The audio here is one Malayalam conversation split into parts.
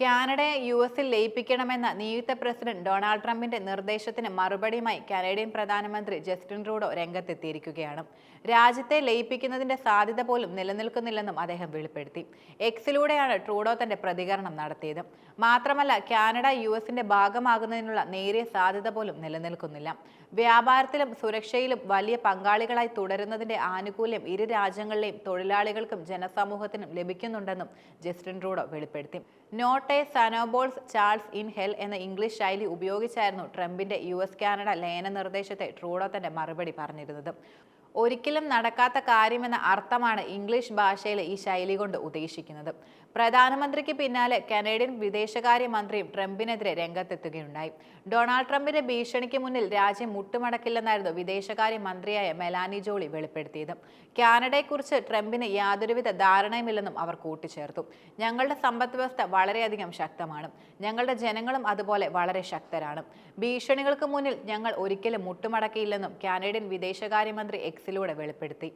കാനഡയെ യു എസിൽ ലയിപ്പിക്കണമെന്ന നിയുക്ത പ്രസിഡന്റ് ഡൊണാൾഡ് ട്രംപിന്റെ നിർദ്ദേശത്തിന് മറുപടിയുമായി കനേഡിയൻ പ്രധാനമന്ത്രി ജസ്റ്റിൻ ട്രൂഡോ രംഗത്തെത്തിയിരിക്കുകയാണ്. രാജ്യത്തെ ലയിപ്പിക്കുന്നതിന്റെ സാധ്യത പോലും നിലനിൽക്കുന്നില്ലെന്നും അദ്ദേഹം വെളിപ്പെടുത്തി. എക്സിലൂടെയാണ് ട്രൂഡോ തന്റെ പ്രതികരണം നടത്തിയത്. മാത്രമല്ല കാനഡ യു എസിന്റെ ഭാഗമാകുന്നതിനുള്ള നേരിയ സാധ്യത പോലും നിലനിൽക്കുന്നില്ല. വ്യാപാരത്തിലും സുരക്ഷയിലും വലിയ പങ്കാളികളായി തുടരുന്നതിന്റെ ആനുകൂല്യം ഇരു രാജ്യങ്ങളിലെയും തൊഴിലാളികൾക്കും ജനസമൂഹത്തിനും ലഭിക്കുന്നുണ്ടെന്നും ജസ്റ്റിൻ ട്രൂഡോ വെളിപ്പെടുത്തി. Not snowball's chance in hell എന്ന ഇംഗ്ലീഷ് ശൈലി ഉപയോഗിച്ചായിരുന്നു ട്രംപിന്റെ യു എസ് കാനഡ ലയന നിർദ്ദേശത്തെ ട്രൂഡോ തന്റെ മറുപടി പറഞ്ഞിരുന്നത്. ഒരിക്കലും നടക്കാത്ത കാര്യമെന്ന അർത്ഥമാണ് ഇംഗ്ലീഷ് ഭാഷയിൽ ഈ ശൈലി കൊണ്ട് ഉദ്ദേശിക്കുന്നത്. പ്രധാനമന്ത്രിക്ക് പിന്നാലെ കനേഡിയൻ വിദേശകാര്യ വിദേശകാര്യമന്ത്രിയും ട്രംപിനെതിരെ രംഗത്തെത്തുകയുണ്ടായി. ഡൊണാൾഡ് ട്രംപിന്റെ ഭീഷണിക്ക് മുന്നിൽ രാജ്യം മുട്ടുമടക്കില്ലെന്നായിരുന്നു വിദേശകാര്യ മന്ത്രിയായ മെലാനി ജോളി വെളിപ്പെടുത്തിയത്. കാനഡയെക്കുറിച്ച് ട്രംപിന് യാതൊരുവിധ ധാരണയുമില്ലെന്നും അവർ കൂട്ടിച്ചേർത്തു. ഞങ്ങളുടെ സമ്പദ് വ്യവസ്ഥ വളരെയധികം ശക്തമാണ്. ഞങ്ങളുടെ ജനങ്ങളും അതുപോലെ വളരെ ശക്തരാണ്. ഭീഷണികൾക്ക് മുന്നിൽ ഞങ്ങൾ ഒരിക്കലും മുട്ടുമടക്കിയില്ലെന്നും കാനഡിയൻ വിദേശകാര്യമന്ത്രി എക്സിലൂടെ വെളിപ്പെടുത്തി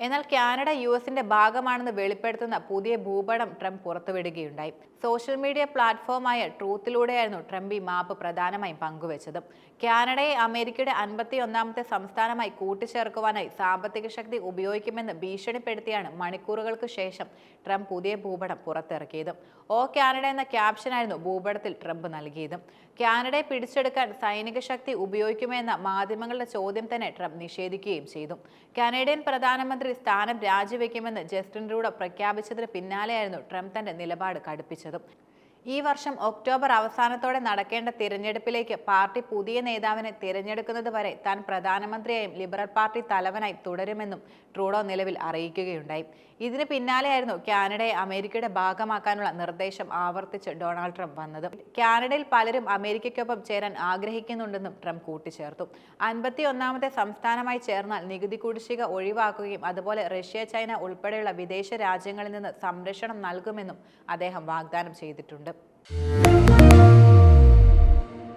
എന്നാൽ കാനഡ യു എസിന്റെ ഭാഗമാണെന്ന് വെളിപ്പെടുത്തുന്ന പുതിയ ഭൂപടം ട്രംപ് പുറത്തുവിടുകയുണ്ടായി. സോഷ്യൽ മീഡിയ പ്ലാറ്റ്ഫോമായ ട്രൂത്തിലൂടെയായിരുന്നു ട്രംപ് ഈ മാപ്പ് പ്രധാനമായും പങ്കുവച്ചത്. കാനഡയെ അമേരിക്കയുടെ അൻപത്തി ഒന്നാമത്തെ സംസ്ഥാനമായി കൂട്ടിച്ചേർക്കുവാനായി സാമ്പത്തിക ശക്തി ഉപയോഗിക്കുമെന്ന് ഭീഷണിപ്പെടുത്തിയാണ് മണിക്കൂറുകൾക്ക് ശേഷം ട്രംപ് പുതിയ ഭൂപടം പുറത്തിറക്കിയത്. ഓ കാനഡ എന്ന ക്യാപ്ഷനായിരുന്നു ഭൂപടത്തിൽ ട്രംപ് നൽകിയത്. കാനഡയെ പിടിച്ചെടുക്കാൻ സൈനിക ശക്തി ഉപയോഗിക്കുമെന്ന മാധ്യമങ്ങളുടെ ചോദ്യം തന്നെ ട്രംപ് നിഷേധിക്കുകയും ചെയ്തു. കാനഡയൻ പ്രധാനമന്ത്രി സ്ഥാനം രാജിവെക്കുമെന്ന് ജസ്റ്റിൻ റൂഡ പ്രഖ്യാപിച്ചതിന് പിന്നാലെയായിരുന്നു ട്രംപ് തന്റെ നിലപാട് കടുപ്പിച്ചത്. ഈ വർഷം ഒക്ടോബർ അവസാനത്തോടെ നടക്കേണ്ട തിരഞ്ഞെടുപ്പിലേക്ക് പാർട്ടി പുതിയ നേതാവിനെ തിരഞ്ഞെടുക്കുന്നത് വരെ താൻ പ്രധാനമന്ത്രിയായും ലിബറൽ പാർട്ടി തലവനായി തുടരുമെന്നും ട്രൂഡോ നിലവിൽ അറിയിക്കുകയുണ്ടായി. ഇതിന് പിന്നാലെയായിരുന്നു കാനഡയെ അമേരിക്കയുടെ ഭാഗമാക്കാനുള്ള നിർദ്ദേശം ആവർത്തിച്ച് ഡൊണാൾഡ് ട്രംപ് വന്നത്. കാനഡയിൽ പലരും അമേരിക്കയ്ക്കൊപ്പം ചേരാൻ ആഗ്രഹിക്കുന്നുണ്ടെന്നും ട്രംപ് കൂട്ടിച്ചേർത്തു. അൻപത്തി ഒന്നാമത്തെ സംസ്ഥാനമായി ചേർന്നാൽ നികുതി കുടിശ്ശിക ഒഴിവാക്കുകയും അതുപോലെ റഷ്യ ചൈന ഉൾപ്പെടെയുള്ള വിദേശ രാജ്യങ്ങളിൽ നിന്ന് സംരക്ഷണം നൽകുമെന്നും അദ്ദേഹം വാഗ്ദാനം ചെയ്തിട്ടുണ്ട്. നമസ്കാരം